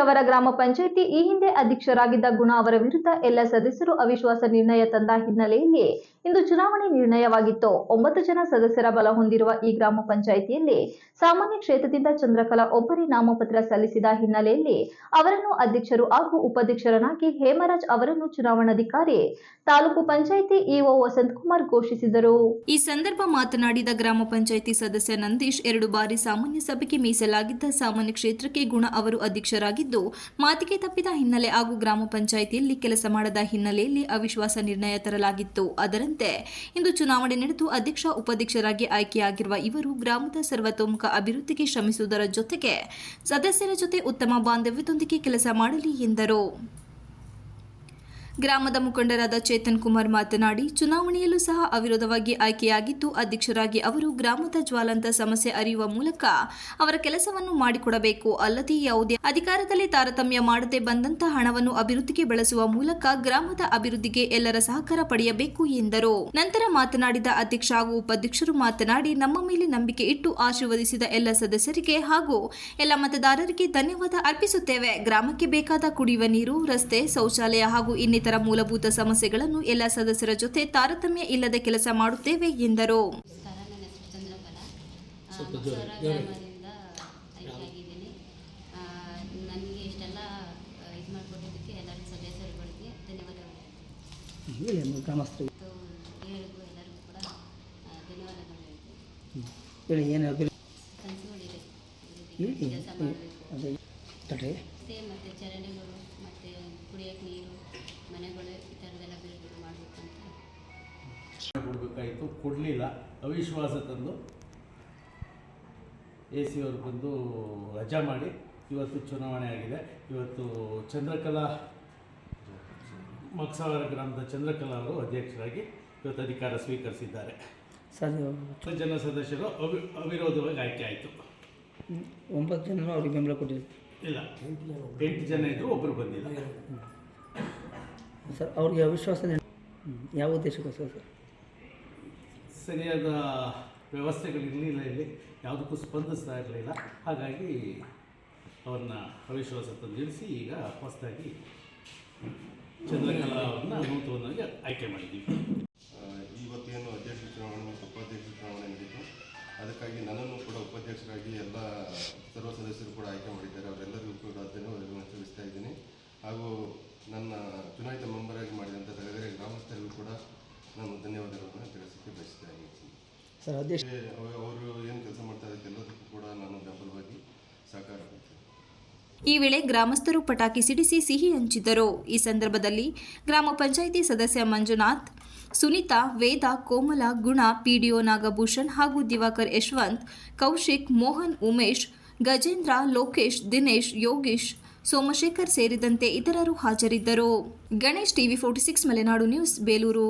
ಅವರ ಗ್ರಾಮ ಪಂಚಾಯಿತಿ ಈ ಹಿಂದೆ ಅಧ್ಯಕ್ಷರಾಗಿದ್ದ ಗುಣ ಅವರ ವಿರುದ್ಧ ಎಲ್ಲ ಸದಸ್ಯರು ಅವಿಶ್ವಾಸ ನಿರ್ಣಯ ತಂದ ಹಿನ್ನೆಲೆಯಲ್ಲಿ ಇಂದು ಚುನಾವಣೆ ನಿರ್ಣಯವಾಗಿತ್ತು. ಒಂಬತ್ತು ಜನ ಸದಸ್ಯರ ಬಲ ಹೊಂದಿರುವ ಈ ಗ್ರಾಮ ಪಂಚಾಯಿತಿಯಲ್ಲಿ ಸಾಮಾನ್ಯ ಕ್ಷೇತ್ರದಿಂದ ಚಂದ್ರಕಲಾ ಒಬ್ಬರೇ ನಾಮಪತ್ರ ಸಲ್ಲಿಸಿದ ಹಿನ್ನೆಲೆಯಲ್ಲಿ ಅವರನ್ನು ಅಧ್ಯಕ್ಷರು ಹಾಗೂ ಉಪಾಧ್ಯಕ್ಷರನ್ನಾಗಿ ಹೇಮರಾಜ್ ಅವರನ್ನು ಚುನಾವಣಾಧಿಕಾರಿ, ತಾಲೂಕು ಪಂಚಾಯಿತಿ ಇಒ ವಸಂತಕುಮಾರ್ ಘೋಷಿಸಿದರು. ಈ ಸಂದರ್ಭ ಮಾತನಾಡಿದ ಗ್ರಾಮ ಪಂಚಾಯಿತಿ ಸದಸ್ಯ ನಂದೀಶ್, ಎರಡು ಬಾರಿ ಸಾಮಾನ್ಯ ಸಭೆಗೆ ಮೀಸಲಾಗಿದ್ದ ಸಾಮಾನ್ಯ ಕ್ಷೇತ್ರಕ್ಕೆ ಗುಣ ಅವರು ಅಧ್ಯಕ್ಷರಾಗಿದ್ದು, ಮಾತಿಗೆ ತಪ್ಪಿದ ಹಿನ್ನೆಲೆ ಹಾಗೂ ಗ್ರಾಮ ಪಂಚಾಯಿತಿಯಲ್ಲಿ ಕೆಲಸ ಮಾಡದ ಹಿನ್ನೆಲೆಯಲ್ಲಿ ಅವಿಶ್ವಾಸ ನಿರ್ಣಯ ತರಲಾಗಿತ್ತು. ಅದರಂತೆ ಇಂದು ಚುನಾವಣೆ ನಡೆದು ಅಧ್ಯಕ್ಷ, ಉಪಾಧ್ಯಕ್ಷರಾಗಿ ಆಯ್ಕೆಯಾಗಿರುವ ಇವರು ಗ್ರಾಮದ ಸರ್ವತೋಮುಖ ಅಭಿವೃದ್ಧಿಗೆ ಶ್ರಮಿಸುವುದರ ಜೊತೆಗೆ ಸದಸ್ಯರ ಜೊತೆ ಉತ್ತಮ ಬಾಂಧವ್ಯದೊಂದಿಗೆ ಕೆಲಸ ಮಾಡಲಿ ಎಂದರು. ಗ್ರಾಮದ ಮುಖಂಡರಾದ ಚೇತನ್ ಕುಮಾರ್ ಮಾತನಾಡಿ, ಚುನಾವಣೆಯಲ್ಲೂ ಸಹ ಅವಿರೋಧವಾಗಿ ಆಯ್ಕೆಯಾಗಿದ್ದು, ಅಧ್ಯಕ್ಷರಾಗಿ ಅವರು ಗ್ರಾಮದ ಜ್ವಾಲಂತ ಸಮಸ್ಯೆ ಅರಿಯುವ ಮೂಲಕ ಅವರ ಕೆಲಸವನ್ನು ಮಾಡಿಕೊಡಬೇಕು. ಅಲ್ಲದೆ ಯಾವುದೇ ಅಧಿಕಾರದಲ್ಲಿ ತಾರತಮ್ಯ ಮಾಡದೆ ಬಂದಂತಹ ಹಣವನ್ನು ಅಭಿವೃದ್ಧಿಗೆ ಬಳಸುವ ಮೂಲಕ ಗ್ರಾಮದ ಅಭಿವೃದ್ಧಿಗೆ ಎಲ್ಲರ ಸಹಕಾರ ಪಡೆಯಬೇಕು ಎಂದರು. ನಂತರ ಮಾತನಾಡಿದ ಅಧ್ಯಕ್ಷ ಹಾಗೂ ಉಪಾಧ್ಯಕ್ಷರು ಮಾತನಾಡಿ, ನಮ್ಮ ಮೇಲೆ ನಂಬಿಕೆ ಇಟ್ಟು ಆಶೀರ್ವದಿಸಿದ ಎಲ್ಲ ಸದಸ್ಯರಿಗೆ ಹಾಗೂ ಎಲ್ಲ ಮತದಾರರಿಗೆ ಧನ್ಯವಾದ ಅರ್ಪಿಸುತ್ತೇವೆ. ಗ್ರಾಮಕ್ಕೆ ಬೇಕಾದ ಕುಡಿಯುವ ನೀರು, ರಸ್ತೆ, ಶೌಚಾಲಯ ಹಾಗೂ ಇನ್ನಿತರ ಮೂಲಭೂತ ಸಮಸ್ಯೆಗಳನ್ನು ಎಲ್ಲ ಸದಸ್ಯರ ಜೊತೆ ತಾರತಮ್ಯ ಇಲ್ಲದೆ ಕೆಲಸ ಮಾಡುತ್ತೇವೆ ಎಂದರು. ಹೇಳಿ. ಏನು ತಡ್ರಿ ರಸ್ತೆ ಮತ್ತು ಚರಂಡಿಗಳು ಮತ್ತು ಕುಡಿಯೋಕ್ಕೆ ನೀರು ಮನೆಗಳು ಈ ಥರದ್ದೆಲ್ಲ ಅಭಿವೃದ್ಧಿ ಮಾಡಬೇಕು ಅಂತ ಕೊಡಬೇಕಾಯಿತು. ಕೊಡಲಿಲ್ಲ. ಅವಿಶ್ವಾಸ ತಂದು ಎ ಸಿ ಅವರು ಬಂದು ರಜಾ ಮಾಡಿ ಇವತ್ತು ಚುನಾವಣೆ ಆಗಿದೆ. ಇವತ್ತು ಚಂದ್ರಕಲಾ ಮಕ್ಸಾವರ ಗ್ರಾಮದ ಚಂದ್ರಕಲಾ ಅವರು ಅಧ್ಯಕ್ಷರಾಗಿ ಇವತ್ತು ಅಧಿಕಾರ ಸ್ವೀಕರಿಸಿದ್ದಾರೆ. ಸರ್ ಜನ ಸದಸ್ಯರು ಅವಿ ಅವಿರೋಧವಾಗಿ ಆಯ್ಕೆ ಆಯಿತು. ಒಂಬತ್ತು ಜನ ಅವ್ರಿಗೆ ಬೆಂಬಲ ಕೊಟ್ಟಿದ್ರು ಇಲ್ಲ. ಎಂಟು ಜನ ಇದ್ದರು ಒಬ್ಬರು ಬಂದಿಲ್ಲ. ಸರ್ ಅವ್ರಿಗೆ ಅವಿಶ್ವಾಸ. ಯಾವ ಉದ್ದೇಶಕ್ಕೋಸ್ಕರ ಸರ್? ಸರಿಯಾದ ವ್ಯವಸ್ಥೆಗಳಿರಲಿಲ್ಲ ಇಲ್ಲಿ. ಯಾವುದಕ್ಕೂ ಸ್ಪಂದಿಸ್ತಾ ಇರಲಿಲ್ಲ. ಹಾಗಾಗಿ ಅವ್ರನ್ನ ಅವಿಶ್ವಾಸ ತಂದಿಳಿಸಿ ಈಗ ಹೊಸದಾಗಿ ಚಂದ್ರಕಲಾ ಅವ್ರನ್ನ ನೂತನವಾಗಿ ಆಯ್ಕೆ ಮಾಡಿದ್ದೀವಿ. ಇವತ್ತೇನು ಅಧ್ಯಕ್ಷ ಚುನಾವಣೆ ಮತ್ತು ಉಪಾಧ್ಯಕ್ಷ ಚುನಾವಣೆ ನಡೀತು ಅದಕ್ಕಾಗಿ ನನ್ನನ್ನು ಕೂಡ ಉಪಾಧ್ಯಕ್ಷರಾಗಿ ಎಲ್ಲ ಸರ್ವ ಸದಸ್ಯರು ಕೂಡ ಆಯ್ಕೆ ಮಾಡಿದ್ದಾರೆ. ಅವರೆಲ್ಲರಿಗೂ ಕೂಡ ಧನ್ಯವಾದಗಳನ್ನು ತಿಳಿಸ್ತಾ ಇದ್ದೀನಿ. ಹಾಗೂ ನನ್ನ ಚುನಾಯಿತ ಮೆಂಬರಾಗಿ ಮಾಡಿದಂಥ ಸಗರೆ ಗ್ರಾಮಸ್ಥರಿಗೂ ಕೂಡ ನಾನು ಧನ್ಯವಾದಗಳನ್ನು ತಿಳಿಸೋಕ್ಕೆ ಬಯಸ್ತಾ ಇದ್ದೀನಿ. ಸರ್ ಅಧ್ಯಕ್ಷ ಅವರು ಏನು ಕೆಲಸ ಮಾಡ್ತಾ ಇದ್ದಾರೆ ಎಲ್ಲದಕ್ಕೂ ಕೂಡ ನಾನು ಬೆಂಬಲವಾಗಿ ಸಹಕಾರ ಕೊಡ್ತೀನಿ ಈ ವೇಳೆ ಗ್ರಾಮಸ್ಥರು ಪಟಾಕಿ ಸಿಡಿಸಿ ಸಿಹಿ ಹಂಚಿದ್ದರು. ಈ ಸಂದರ್ಭದಲ್ಲಿ ಗ್ರಾಮ ಪಂಚಾಯಿತಿ ಸದಸ್ಯ ಮಂಜುನಾಥ್ ಸುನೀತಾ ವೇದ ಕೋಮಲ ಗುಣ ಪಿಡಿಒ ನಾಗಭೂಷಣ್ ಹಾಗೂ ದಿವಾಕರ್ ಯಶವಂತ್ ಕೌಶಿಕ್ ಮೋಹನ್ ಉಮೇಶ್ ಗಜೇಂದ್ರ, ಲೋಕೇಶ್, ದಿನೇಶ್, ಯೋಗೀಶ್, ಸೋಮಶೇಖರ್ ಸೇರಿದಂತೆ ಇತರರು ಹಾಜರಿದ್ದರು. Ganesh TV forty six, Malenadu news, Belur.